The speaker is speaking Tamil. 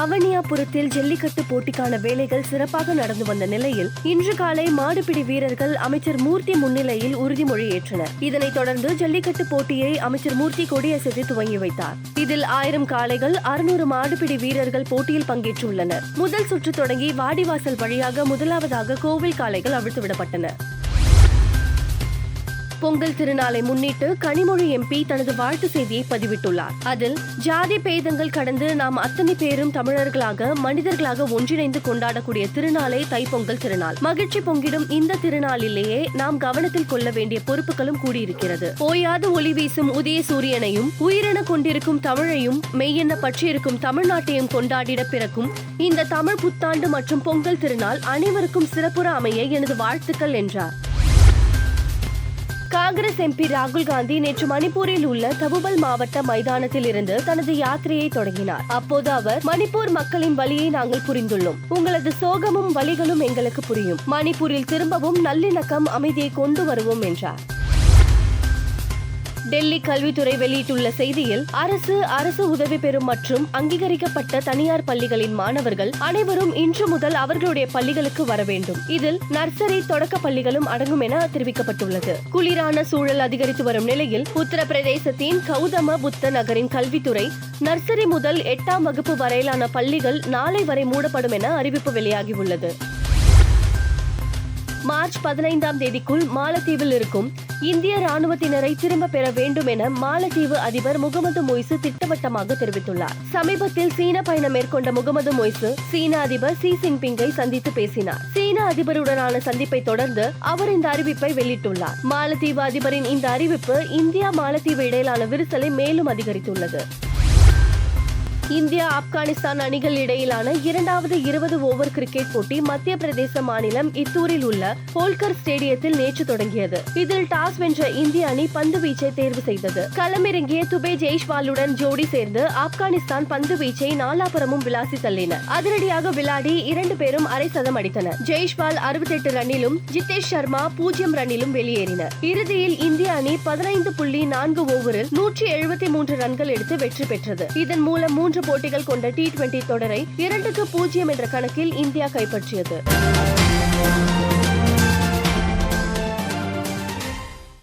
அவனியாபுரத்தில் ஜல்லிக்கட்டு போட்டிக்கான வேலைகள் சிறப்பாக நடந்து வந்த நிலையில் இன்று காலை மாடுபிடி வீரர்கள் அமைச்சர் மூர்த்தி முன்னிலையில் உறுதிமொழி ஏற்றனர் இதனைத் தொடர்ந்து ஜல்லிக்கட்டு போட்டியை அமைச்சர் மூர்த்தி கொடியசைத்து துவங்கி வைத்தார். இதில் ஆயிரம் காளைகள் அறுநூறு மாடுபிடி வீரர்கள் போட்டியில் பங்கேற்றுள்ளனர். முதல் சுற்று தொடங்கி வாடிவாசல் வழியாக முதலாவதாக கோவில் காளைகள் அவிழ்த்து விடப்பட்டன. பொங்கல் திருநாளை முன்னிட்டு கனிமொழி எம்பி தனது வாழ்த்து செய்தியை பதிவிட்டுள்ளார். அதில் ஜாதி பேதங்கள் கடந்து நாம் அத்தனை பேரும் தமிழர்களாக மனிதர்களாக ஒன்றிணைந்து கொண்டாடக்கூடிய திருநாளே தைப்பொங்கல் திருநாள். மகிழ்ச்சி பொங்கிடும் இந்த திருநாளிலேயே நாம் கவனத்தில் கொள்ள வேண்டிய பொறுப்புகளும் கூடியிருக்கிறது. ஓயாது ஒளி வீசும் உதய சூரியனையும் உயிரென கொண்டிருக்கும் தமிழையும் மெய்யென பற்றியிருக்கும் தமிழ்நாட்டையும் கொண்டாடிட பிறக்கும் இந்த தமிழ் புத்தாண்டு மற்றும் பொங்கல் திருநாள் அனைவருக்கும் சிறப்புற அமைய எனது வாழ்த்துக்கள் என்றார். காங்கிரஸ் எம்பி ராகுல் காந்தி நேற்று மணிப்பூரில் உள்ள தபுபல் மாவட்ட மைதானத்தில் இருந்து தனது யாத்திரையை தொடங்கினார். அப்போது அவர் மணிப்பூர் மக்களின் வழியை நாங்கள் புரிந்துள்ளோம். உங்களது சோகமும் வலிகளும் எங்களுக்கு புரியும். மணிப்பூரில் திரும்பவும் நல்லிணக்கம் அமைதியை கொண்டு வருவோம் என்றார். டெல்லி கல்வித்துறை வெளியிட்டுள்ள செய்தியில் அரசு அரசு உதவி பெறும் மற்றும் அங்கீகரிக்கப்பட்ட தனியார் பள்ளிகளின் மாணவர்கள் அனைவரும் இன்று முதல் அவர்களுடைய பள்ளிகளுக்கு வர வேண்டும். இதில் நர்சரி தொடக்க பள்ளிகளும் அடங்கும் என தெரிவிக்கப்பட்டுள்ளது. குளிரான சூழல் அதிகரித்து வரும் நிலையில் உத்தரப்பிரதேசத்தின் கௌதம புத்த நகரின் கல்வித்துறை நர்சரி முதல் எட்டாம் வகுப்பு வரையிலான பள்ளிகள் நாளை வரை மூடப்படும் என அறிவிப்பு வெளியாகியுள்ளது. மார்ச் பதினைந்தாம் தேதிக்குள் மாலத்தீவில் இருக்கும் இந்திய ராணுவத்தினரை திரும்ப பெற வேண்டும் என மாலத்தீவு அதிபர் முகமது மொய்சு திட்டவட்டமாக தெரிவித்துள்ளார். சமீபத்தில் சீன பயணம் மேற்கொண்ட முகமது மொய்சு சீன அதிபர் சி ஜின்பிங்கை சந்தித்து பேசினார். சீன அதிபருடனான சந்திப்பை தொடர்ந்து அவர் இந்த அறிவிப்பை வெளியிட்டுள்ளார். மாலத்தீவு அதிபரின் இந்த அறிவிப்பு இந்தியா மாலத்தீவு இடையிலான விரிசலை மேலும் அதிகரித்துள்ளது. இந்தியா ஆப்கானிஸ்தான் அணிகள் இடையிலான இரண்டாவது இருபது ஓவர் கிரிக்கெட் போட்டி மத்திய பிரதேச மாநிலம் இத்தூரில் உள்ள ஹோல்கர் ஸ்டேடியத்தில் நேற்று தொடங்கியது. இதில் டாஸ் வென்ற இந்திய அணி பந்து வீச்சை தேர்வு செய்தது. களமிறங்கிய துபே ஜெய்ஷ்வாலுடன் ஜோடி சேர்ந்து ஆப்கானிஸ்தான் பந்து வீச்சை நாலாபுரமும் விளாசி தள்ளினர் அதிரடியாக விளாடி இரண்டு பேரும் அரை சதம் அடித்தனர். ஜெய்ஷ்வால் அறுபத்தெட்டு ரன்னிலும் ஜிதேஷ் சர்மா பூஜ்ஜியம் ரன்னிலும் வெளியேறினர். இறுதியில் இந்திய அணி பதினைந்து புள்ளி நான்கு ஓவரில் நூற்றி எழுபத்தி மூன்று ரன்கள் எடுத்து வெற்றி பெற்றது. இதன் மூலம் மூன்று போட்டிகள் கொண்ட டி டுவெண்டி தொடரை இரண்டுக்கு பூஜ்ஜியம் என்ற கணக்கில் இந்தியா கைப்பற்றியது.